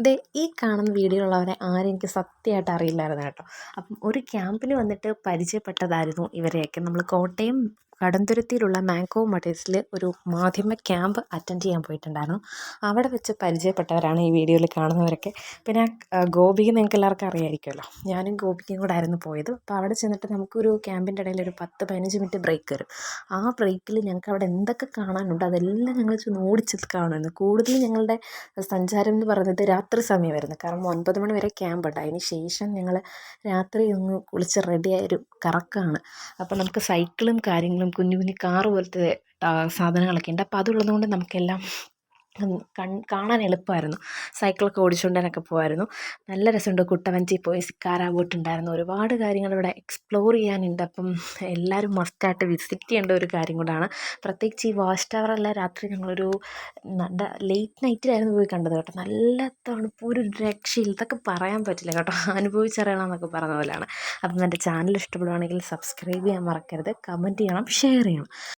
ദേ ഈ കാണുന്ന വീഡിയോയിലുള്ളവരെ ആരും എനിക്ക് സത്യമായിട്ട് അറിയില്ലായിരുന്നു കേട്ടോ. അപ്പം ഒരു ക്യാമ്പിൽ വന്നിട്ട് പരിചയപ്പെട്ടതായിരുന്നു ഇവരെയൊക്കെ. നമ്മൾ കോട്ടയം കടന്തുരുത്തിയിലുള്ള മാങ്കോ മഡേഴ്സിൽ ഒരു മാധ്യമ ക്യാമ്പ് അറ്റൻഡ് ചെയ്യാൻ പോയിട്ടുണ്ടായിരുന്നു. അവിടെ വെച്ച് പരിചയപ്പെട്ടവരാണ് ഈ വീഡിയോയിൽ കാണുന്നവരൊക്കെ. പിന്നെ ഗോപിക നിങ്ങൾക്ക് എല്ലാവർക്കും അറിയാമായിരിക്കുമല്ലോ ഞാനും ഗോപികയും കൂടെ ആയിരുന്നു പോയത്. അപ്പോൾ അവിടെ ചെന്നിട്ട് നമുക്കൊരു ക്യാമ്പിന്റെ ഇടയിൽ ഒരു പത്ത് പതിനഞ്ച് മിനിറ്റ് ബ്രേക്ക് വരും. ആ ബ്രേക്കിൽ ഞങ്ങൾക്ക് അവിടെ എന്തൊക്കെ കാണാനുണ്ട് അതെല്ലാം ഞങ്ങൾ ചെന്ന് ഓടിച്ചെത്തി കാണുമായിരുന്നു. കൂടുതലും ഞങ്ങളുടെ സഞ്ചാരം എന്ന് പറയുന്നത് രാത്രി സമയമായിരുന്നു. കാരണം ഒൻപത് മണി വരെ ക്യാമ്പ് ഉണ്ട്. അതിന് ശേഷം ഞങ്ങൾ രാത്രി ഒന്ന് കുളിച്ച് റെഡിയായ കറക്കാണ്. അപ്പോൾ നമുക്ക് സൈക്കിളും കാര്യങ്ങളും കുഞ്ഞു കുഞ്ഞു കാറ് പോലത്തെ സാധനങ്ങളൊക്കെ ഉണ്ട് അപ്പോൾ അതുള്ളത് കൊണ്ട് നമുക്കെല്ലാം കാണാൻ എളുപ്പമായിരുന്നു. സൈക്കിളൊക്കെ ഓടിച്ചുകൊണ്ട് ഞാനൊക്കെ പോകുമായിരുന്നു നല്ല രസമുണ്ട്. കുട്ടവഞ്ചി പോയി സിക്കാര ബോട്ട് ഉണ്ടായിരുന്നു. ഒരുപാട് കാര്യങ്ങൾ ഇവിടെ എക്സ്പ്ലോർ ചെയ്യാനുണ്ട്. അപ്പം എല്ലാവരും മസ്റ്റായിട്ട് വിസിറ്റ് ചെയ്യേണ്ട ഒരു കാര്യം കൂടാണ്. പ്രത്യേകിച്ച് ഈ വാച്ച് ടവറെല്ലാം രാത്രി ഞങ്ങളൊരു നല്ല ലേറ്റ് നൈറ്റിലായിരുന്നു പോയി കണ്ടത് കേട്ടോ. നല്ല തണുപ്പ് ഒരു രക്ഷയില്ല. ഇതൊക്കെ പറയാൻ പറ്റില്ല കേട്ടോ. അനുഭവിച്ചറിയണമെന്നൊക്കെ പറഞ്ഞ പോലെയാണ്. അപ്പം എന്റെ ചാനൽ ഇഷ്ടപ്പെടുവാണെങ്കിൽ സബ്സ്ക്രൈബ് ചെയ്യാൻ മറക്കരുത്. കമന്റ് ചെയ്യണം ഷെയർ ചെയ്യണം.